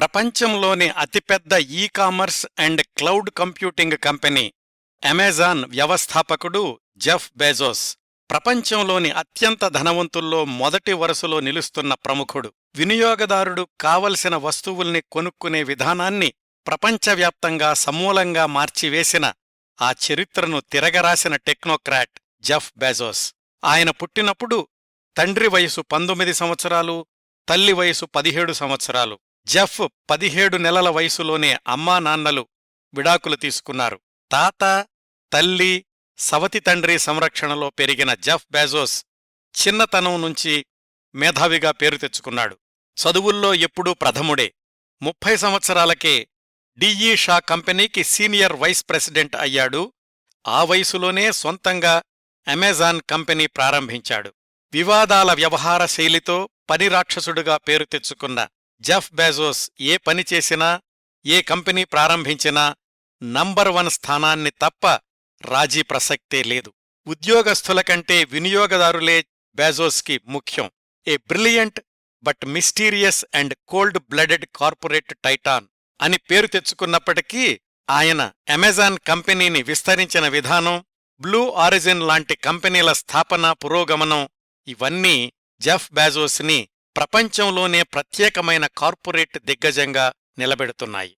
ప్రపంచంలోని అతిపెద్ద e commerce and cloud computing company Amazon వ్యవస్థాపకుడు జెఫ్ బెజోస్ ప్రపంచంలోని అత్యంత ధనవంతుల్లో మొదటి వరుసలో నిలుస్తున్న ప్రముఖుడు. వినియోగదారుడు కావలసిన వస్తువుల్ని కొనుక్కునే విధానాన్ని ప్రపంచవ్యాప్తంగా సమూలంగా మార్చివేసిన ఆ చరిత్రను తిరగరాసిన టెక్నోక్రాట్ జెఫ్ బెజోస్. ఆయన పుట్టినప్పుడు తండ్రి వయసు పంతొమ్మిది సంవత్సరాలు తల్లి వయసు పదిహేడు సంవత్సరాలు. జఫ్ పదిహేడు నెలల వయసులోనే అమ్మా నాన్నలు విడాకులు తీసుకున్నారు. తాత తల్లి సవతి తండ్రి సంరక్షణలో పెరిగిన జఫ్ బెజోస్ చిన్నతనం నుంచి మేధావిగా పేరు తెచ్చుకున్నాడు. చదువుల్లో ఎప్పుడూ ప్రథముడే. ముప్పై సంవత్సరాలకే డిఈ షా కంపెనీకి సీనియర్ వైస్ ప్రెసిడెంట్ అయ్యాడు. ఆ వయసులోనే సొంతంగా అమెజాన్ కంపెనీ ప్రారంభించాడు. వివాదాల వ్యవహార శైలితో పని రాక్షసుడుగా పేరు తెచ్చుకున్న జెఫ్ బెజోస్ ఏ పని చేసినా ఏ కంపెనీ ప్రారంభించినా నంబర్ వన్ స్థానాన్ని తప్ప రాజీ ప్రసక్తే లేదు. ఉద్యోగస్థుల కంటే వినియోగదారులే బెజోస్కి ముఖ్యం. A brilliant but mysterious and cold blooded corporate titan అని పేరు తెచ్చుకున్నప్పటికీ ఆయన అమెజాన్ కంపెనీని విస్తరించిన విధానం బ్లూ ఆరిజిన్ లాంటి కంపెనీల స్థాపన పురోగమనం ఇవన్నీ జెఫ్ బెజోస్ని ప్రపంచంలోనే ప్రత్యేకమైన కార్పొరేట్ దిగ్గజంగా నిలబెడుతున్నాయి.